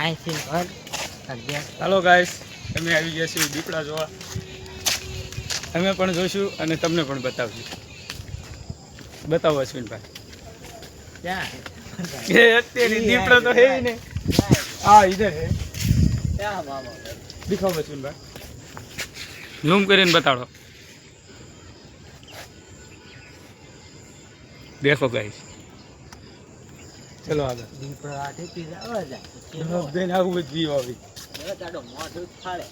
IC ઘર હાલો guys અમે આવી ગયા છીએ દીપડા જોવા. અમે પણ જોઈશું અને તમને પણ બતાવશું. બતાવો અશ્વિનભાઈ એ અત્યારે દીપડો તો હે ને. હા ઇધર હે. મામા અશ્વિનભાઈ ઝૂમ કરીને બતાડો. દેખો ગાઈસ ચલો આગળ. દીપડો આઠી પીઝા આવે જાય બેન આવું જ જીવ આવી. હવે તાડો મોઢું ફાળે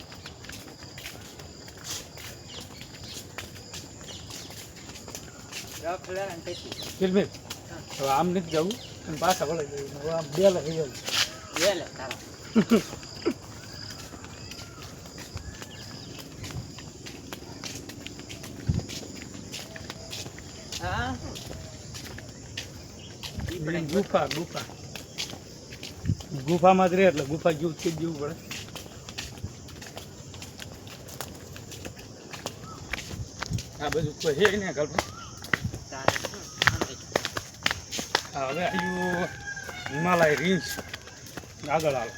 આમ નથી જવું અને પાછા વળે જવું. હવે આમ બે લઈ જવું. બે લે તારા હા દીપડે ગુફા ગુફા. ગુફામાં જ રહે એટલે ગુફા જેવું થઈ જવું પડે. આ બધું કોઈ છે ને શાંતિ. હવે આવ્યું હિમાલય રીંછ આગળ આવે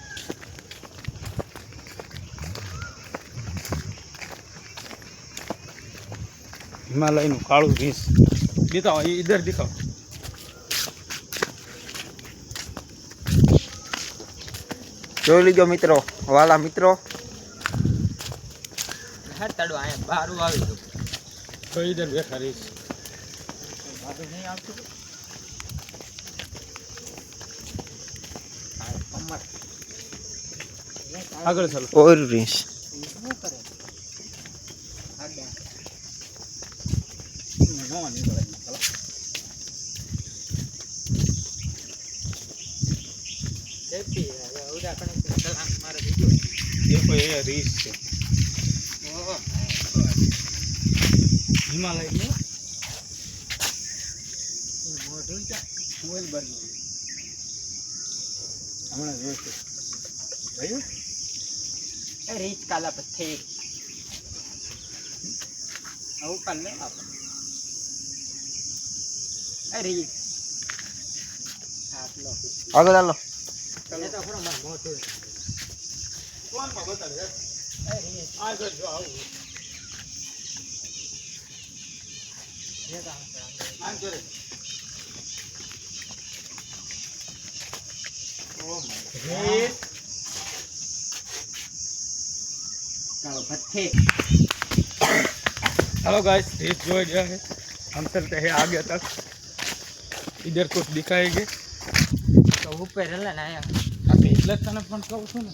હિમાલયનું કાળું રીંછ દેખાવ એ ઇધર દિખાવો જોઈ લીજો મિત્રો વાલા મિત્રો હા તાડો અહીંયા બારું આવી ગયું તો ઇધર બેઠા રીંછ બારું નહીં આવતું હા, કમર. એ તારે આગળ ચાલો. ઓર રીંસ. શું કરે આ બે. નો નીકળે ચાલો દેખી, હવે ઉદાહરણ કે કલાક મારે બીજું. દેખો એ રીંછ છે? મોબાઈલ હમણાં જોઈશું રીચ કાલા પથ્થર. આવું કાલ લે આપણે. એ રીચ. આગળ હાલો તો આપણો મારે મોઢું. ફોનમાં બતાડે એ રીચ. આગળ જો આવું જે તો આપણે આપણે. આમ કરે ઓ માય રીચ. કાળો પથ્થર. हेलो गाइस रेस जो गया है हम चलते हैं आगे तक इधर कुछ दिखाएंगे તો ઉપર એટલે ને અહીંયા આપણે એટલે જ તને પણ કહું છું ને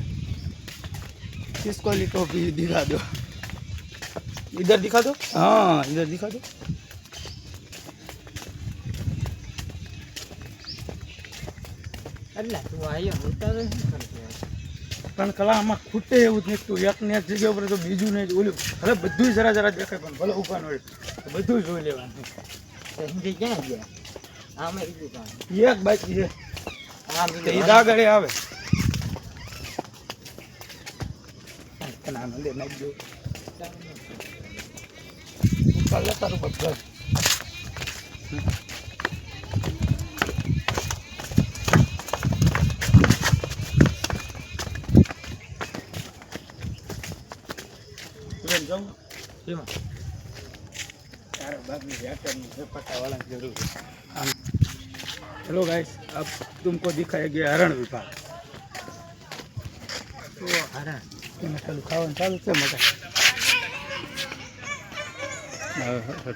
किसको ली टोपी दिखा दो इधर दिखा दो हाँ इधर दिखा दो એટલે તું આવ્યો હું તો હવે શું કરતો હોય? પણ કલામાં ખૂટે એવું જ નહીં તું એક ને એક જગ્યા ઉપર તો બીજું નહીં ઓલું ભલે બધું જરા જરા દેખાય પણ ભલે ઉભા ન હોય તો બધું જોઈ લેવાનું તો હિન્દી ક્યાં ગયા આમે કીધું કામ એક બાકી છે આમ તો કીધું, ઈ આગળ આવે નાનું લે નાખજો ઉપર લે તારું બધું બેન જાઉં શેમાં? તારા બાપની વ્યાકરણની ઝપટાવાળાની જરૂર છે આમ हेलो गाइस अब तुमको दिखाएंगे हरण विभाग ઓ, હરણ. ચાલુ ખાવાનું ચાલુ છે હા.